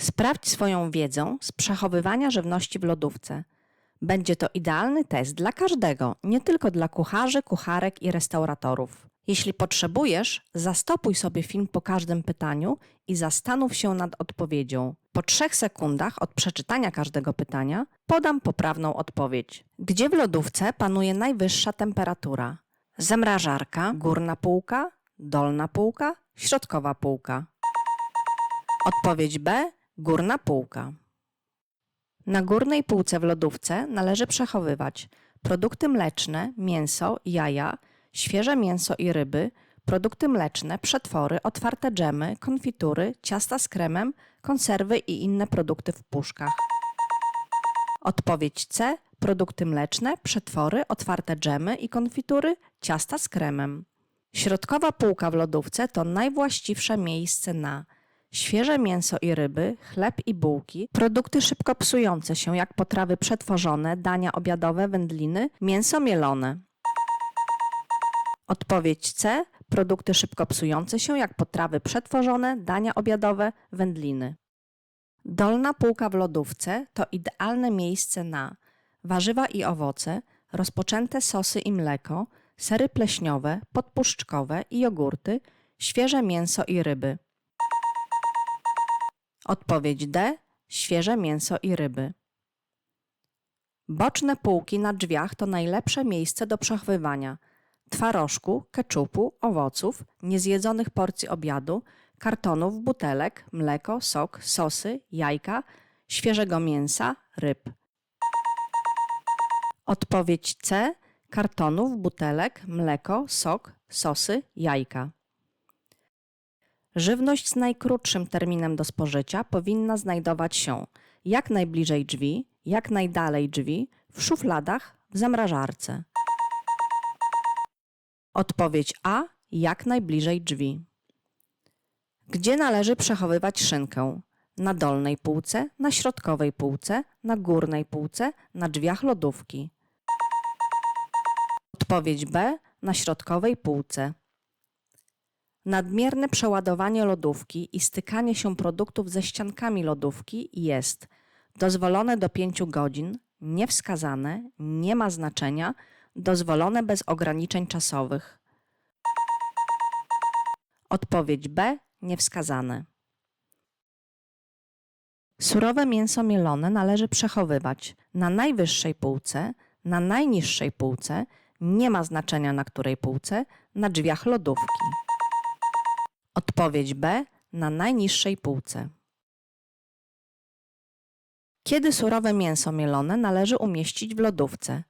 Sprawdź swoją wiedzę z przechowywania żywności w lodówce. Będzie to idealny test dla każdego, nie tylko dla kucharzy, kucharek i restauratorów. Jeśli potrzebujesz, zastopuj sobie film po każdym pytaniu i zastanów się nad odpowiedzią. Po trzech sekundach od przeczytania każdego pytania podam poprawną odpowiedź. Gdzie w lodówce panuje najwyższa temperatura? Zamrażarka, górna półka, dolna półka, środkowa półka. Odpowiedź B. Górna półka. Na górnej półce w lodówce należy przechowywać produkty mleczne, mięso, jaja, świeże mięso i ryby, produkty mleczne, przetwory, otwarte dżemy, konfitury, ciasta z kremem, konserwy i inne produkty w puszkach. Odpowiedź C. Produkty mleczne, przetwory, otwarte dżemy i konfitury, ciasta z kremem. Środkowa półka w lodówce to najwłaściwsze miejsce na świeże mięso i ryby, chleb i bułki, produkty szybko psujące się jak potrawy przetworzone, dania obiadowe, wędliny, mięso mielone. Odpowiedź C. Produkty szybko psujące się jak potrawy przetworzone, dania obiadowe, wędliny. Dolna półka w lodówce to idealne miejsce na warzywa i owoce, rozpoczęte sosy i mleko, sery pleśniowe, podpuszczkowe i jogurty, świeże mięso i ryby. Odpowiedź D. Świeże mięso i ryby. Boczne półki na drzwiach to najlepsze miejsce do przechowywania twarożku, keczupu, owoców, niezjedzonych porcji obiadu, kartonów, butelek, mleko, sok, sosy, jajka, świeżego mięsa, ryb. Odpowiedź C. Kartonów, butelek, mleko, sok, sosy, jajka. Żywność z najkrótszym terminem do spożycia powinna znajdować się jak najbliżej drzwi, jak najdalej drzwi, w szufladach, w zamrażarce. Odpowiedź A jak najbliżej drzwi. Gdzie należy przechowywać szynkę? Na dolnej półce, na środkowej półce, na górnej półce, na drzwiach lodówki. Odpowiedź B na środkowej półce. Nadmierne przeładowanie lodówki i stykanie się produktów ze ściankami lodówki jest dozwolone do 5 godzin, niewskazane, nie ma znaczenia, dozwolone bez ograniczeń czasowych. Odpowiedź B niewskazane. Surowe mięso mielone należy przechowywać na najwyższej półce, na najniższej półce, nie ma znaczenia na której półce, na drzwiach lodówki. Odpowiedź B na najniższej półce. Kiedy surowe mięso mielone należy umieścić w lodówce?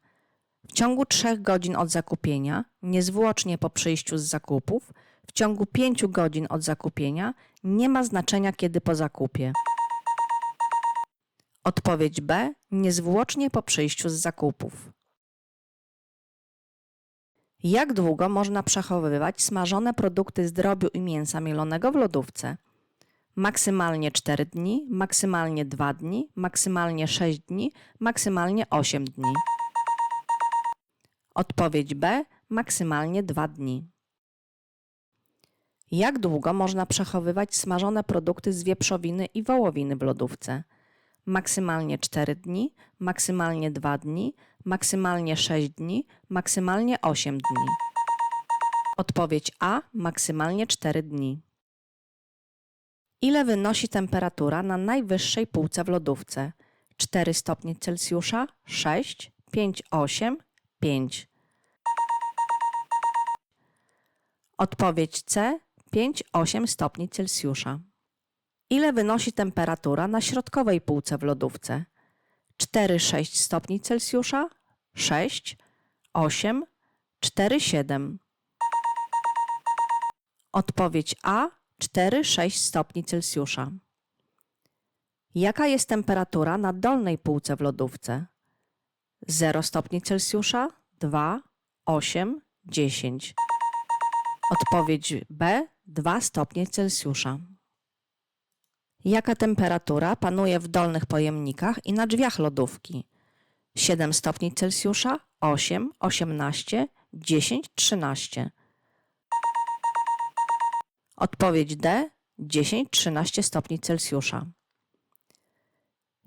W ciągu 3 godzin od zakupienia, niezwłocznie po przyjściu z zakupów, w ciągu 5 godzin od zakupienia, nie ma znaczenia kiedy po zakupie. Odpowiedź B niezwłocznie po przyjściu z zakupów. Jak długo można przechowywać smażone produkty z drobiu i mięsa mielonego w lodówce? Maksymalnie 4 dni, maksymalnie 2 dni, maksymalnie 6 dni, maksymalnie 8 dni. Odpowiedź B maksymalnie 2 dni. Jak długo można przechowywać smażone produkty z wieprzowiny i wołowiny w lodówce? Maksymalnie 4 dni, maksymalnie 2 dni, maksymalnie 6 dni, maksymalnie 8 dni. Odpowiedź A maksymalnie 4 dni. Ile wynosi temperatura na najwyższej półce w lodówce? 4 stopnie Celsjusza, 6, 5, 8, 5. Odpowiedź C 5-8 stopni Celsjusza. Ile wynosi temperatura na środkowej półce w lodówce? 4-6 stopni Celsjusza, 6, 8, 4, 7. Odpowiedź A 4-6 stopni Celsjusza. Jaka jest temperatura na dolnej półce w lodówce? 0 stopni Celsjusza, 2, 8, 10. Odpowiedź B 2 stopnie Celsjusza. Jaka temperatura panuje w dolnych pojemnikach i na drzwiach lodówki? 7 stopni Celsjusza, 8, 18, 10, 13. Odpowiedź D 10-13 stopni Celsjusza.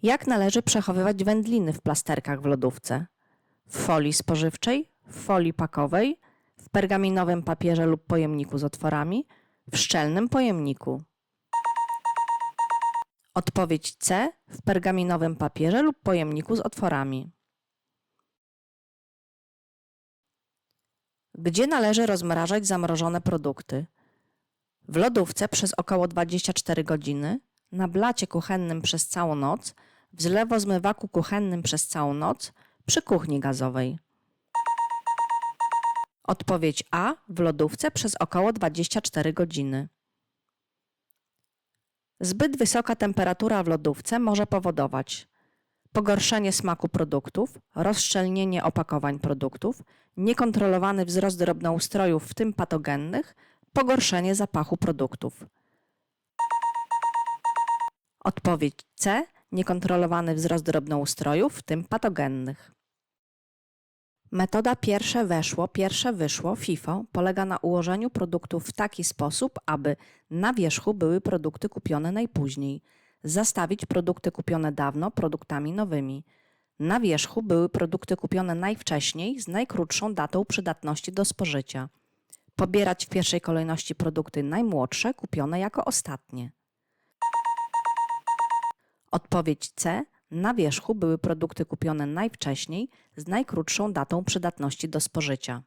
Jak należy przechowywać wędliny w plasterkach w lodówce? W folii spożywczej, w folii pakowej, w pergaminowym papierze lub pojemniku z otworami, w szczelnym pojemniku. Odpowiedź C w pergaminowym papierze lub pojemniku z otworami. Gdzie należy rozmrażać zamrożone produkty? W lodówce przez około 24 godziny, na blacie kuchennym przez całą noc, w zlewozmywaku kuchennym przez całą noc, przy kuchni gazowej. Odpowiedź A w lodówce przez około 24 godziny. Zbyt wysoka temperatura w lodówce może powodować pogorszenie smaku produktów, rozszczelnienie opakowań produktów, niekontrolowany wzrost drobnoustrojów, w tym patogennych, pogorszenie zapachu produktów. Odpowiedź C. Niekontrolowany wzrost drobnoustrojów, w tym patogennych. Metoda pierwsze weszło, pierwsze wyszło FIFO polega na ułożeniu produktów w taki sposób, aby na wierzchu były produkty kupione najpóźniej, zastawić produkty kupione dawno produktami nowymi. Na wierzchu były produkty kupione najwcześniej z najkrótszą datą przydatności do spożycia. Pobierać w pierwszej kolejności produkty najmłodsze kupione jako ostatnie. Odpowiedź C. Na wierzchu były produkty kupione najwcześniej z najkrótszą datą przydatności do spożycia.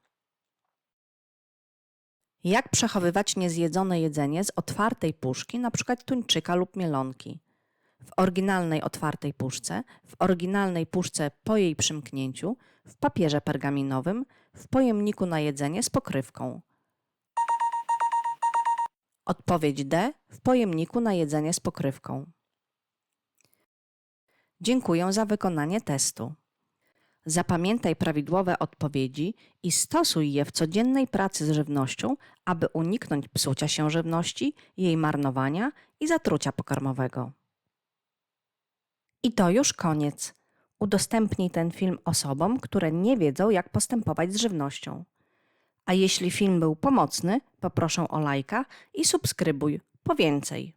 Jak przechowywać niezjedzone jedzenie z otwartej puszki, np. tuńczyka lub mielonki? W oryginalnej otwartej puszce, w oryginalnej puszce po jej przymknięciu, w papierze pergaminowym, w pojemniku na jedzenie z pokrywką. Odpowiedź D. W pojemniku na jedzenie z pokrywką. Dziękuję za wykonanie testu. Zapamiętaj prawidłowe odpowiedzi i stosuj je w codziennej pracy z żywnością, aby uniknąć psucia się żywności, jej marnowania i zatrucia pokarmowego. I to już koniec. Udostępnij ten film osobom, które nie wiedzą, jak postępować z żywnością. A jeśli film był pomocny, poproszę o lajka i subskrybuj po więcej.